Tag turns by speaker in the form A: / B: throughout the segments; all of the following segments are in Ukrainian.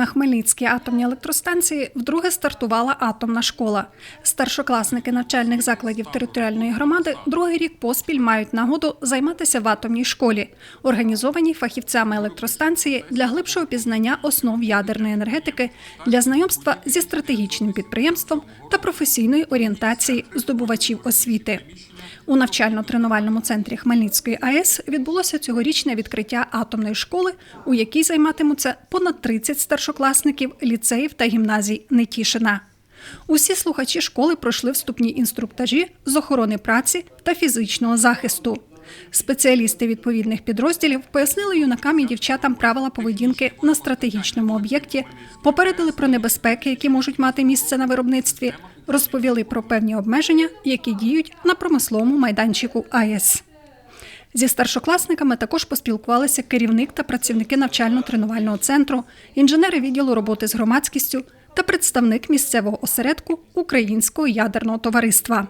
A: На Хмельницькій атомній електростанції вдруге стартувала атомна школа. Старшокласники навчальних закладів територіальної громади другий рік поспіль мають нагоду займатися в атомній школі, організованій фахівцями електростанції для глибшого пізнання основ ядерної енергетики, для знайомства зі стратегічним підприємством та професійної орієнтації здобувачів освіти. У навчально-тренувальному центрі Хмельницької АЕС відбулося цьогорічне відкриття атомної школи, у якій займатимуться понад 30 старшокласників ліцеїв та гімназій Нетішина. Усі слухачі школи пройшли вступні інструктажі з охорони праці та фізичного захисту. Спеціалісти відповідних підрозділів пояснили юнакам і дівчатам правила поведінки на стратегічному об'єкті, попередили про небезпеки, які можуть мати місце на виробництві, розповіли про певні обмеження, які діють на промисловому майданчику АЕС. Зі старшокласниками також поспілкувалися керівник та працівники навчально-тренувального центру, інженери відділу роботи з громадськістю та представник місцевого осередку Українського ядерного товариства.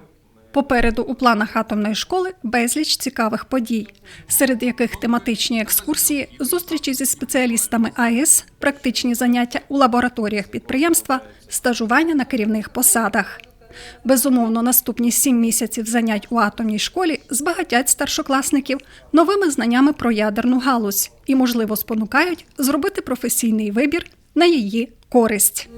A: Попереду у планах атомної школи безліч цікавих подій, серед яких тематичні екскурсії, зустрічі зі спеціалістами АЕС, практичні заняття у лабораторіях підприємства, стажування на керівних посадах. Безумовно, наступні сім місяців занять у атомній школі збагатять старшокласників новими знаннями про ядерну галузь і, можливо, спонукають зробити професійний вибір на її користь.